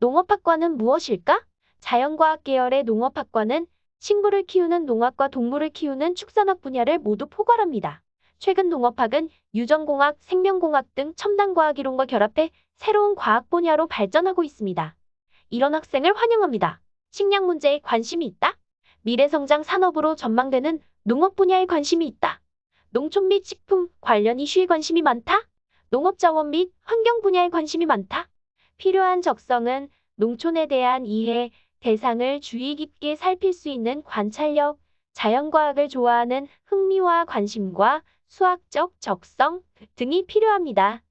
농업학과는 무엇일까? 자연과학 계열의 농업학과는 식물을 키우는 농학과 동물을 키우는 축산학 분야를 모두 포괄합니다. 최근 농업학은 유전공학, 생명공학 등 첨단 과학 이론과 결합해 새로운 과학 분야로 발전하고 있습니다. 이런 학생을 환영합니다. 식량 문제에 관심이 있다? 미래성장 산업으로 전망되는 농업 분야에 관심이 있다. 농촌 및 식품 관련 이슈에 관심이 많다? 농업자원 및 환경 분야에 관심이 많다? 필요한 적성은 농촌에 대한 이해, 대상을 주의 깊게 살필 수 있는 관찰력, 자연과학을 좋아하는 흥미와 관심과 수학적 적성 등이 필요합니다.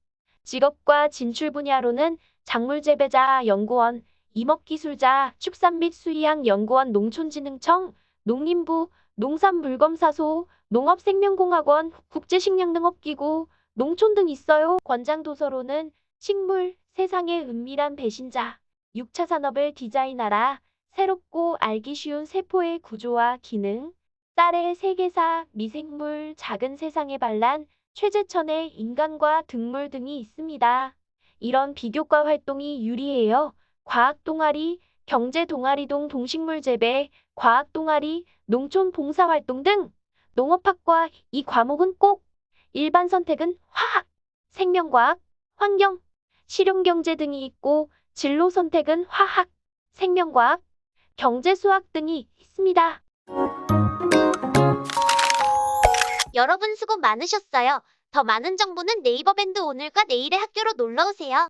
직업과 진출 분야로는 작물재배자 연구원, 임업기술자, 축산 및 수의학 연구원 농촌진흥청, 농림부, 농산물검사소, 농업생명공학원, 국제식량등업기구, 농촌 등 있어요. 권장도서로는 식물, 세상의 은밀한 배신자, 6차 산업을 디자인하라, 새롭고 알기 쉬운 세포의 구조와 기능, 쌀의 세계사, 미생물, 작은 세상의 반란, 최재천의 인간과 등물 등이 있습니다. 이런 비교과 활동이 유리해요. 과학 동아리, 경제 동아리 동 동식물 재배, 과학 동아리, 농촌 봉사 활동 등 농업학과 이 과목은 꼭 일반 선택은 화학, 생명과학, 환경, 실용경제 등이 있고 진로 선택은 화학, 생명과학, 경제수학 등이 있습니다. 여러분 수고 많으셨어요. 더 많은 정보는 네이버 밴드 오늘과 내일의 학교로 놀러오세요.